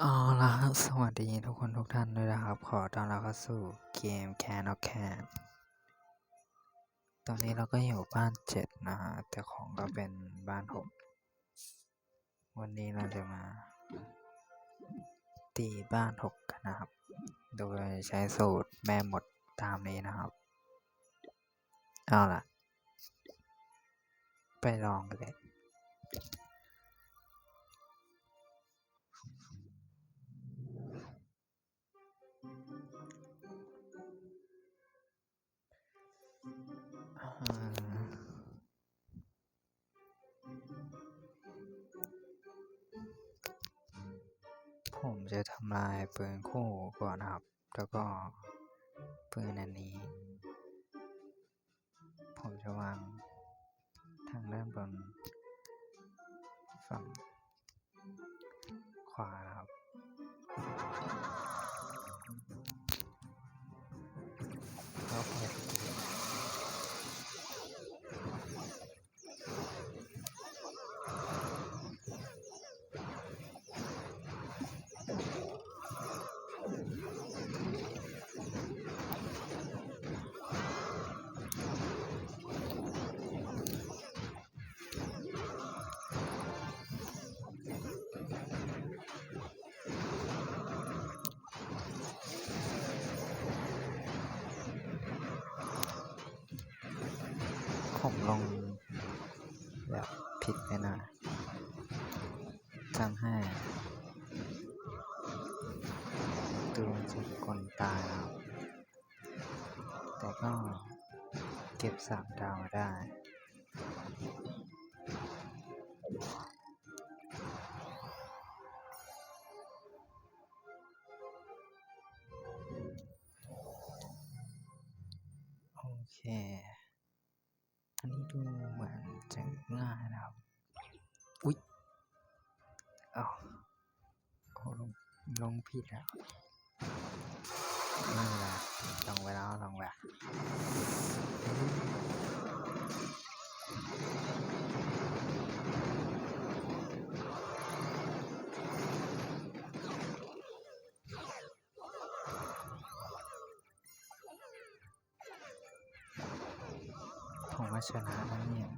เอาละสวัสดีทุกคนทุกท่านด้วยนะครับ ขอต้อนรับเข้าสู่เกม Can of Can ตอนนี้เราก็อยู่บ้านเจ็ดนะฮะแต่ของก็เป็นบ้านหกวันนี้เราจะมา ตีบ้านหกกันนะครับ โดยใช้สูตรแม่หมดตามนี้นะครับ เอาล่ะ ไปลองกันเลย ผมจะทำลายปืนคู่ก่อนครับ แล้วก็ปืนอันนี้ ผมจะวางทางด้านบนฝั่ง ผมลงแบบผิดไปหน่อยทำให้ตัวจะคนตายครับแต่ก็เก็บสามดาวได้โอเค ดูเหมือนจะง่ายนะครับ อุ๊ยอ้าวโอ้ลงลงผิดแล้วไม่เป็นไรลงไปแล้วลงไป ว่าชนะแล้วเนี่ย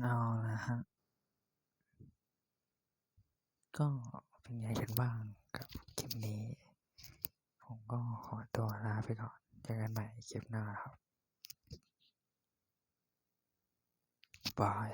เอาละฮะ ก็เป็นไงกันบ้างกับคลิปนี้ ผมก็ขอตัวลาไปก่อนเจอกันใหม่คลิปหน้าครับบาย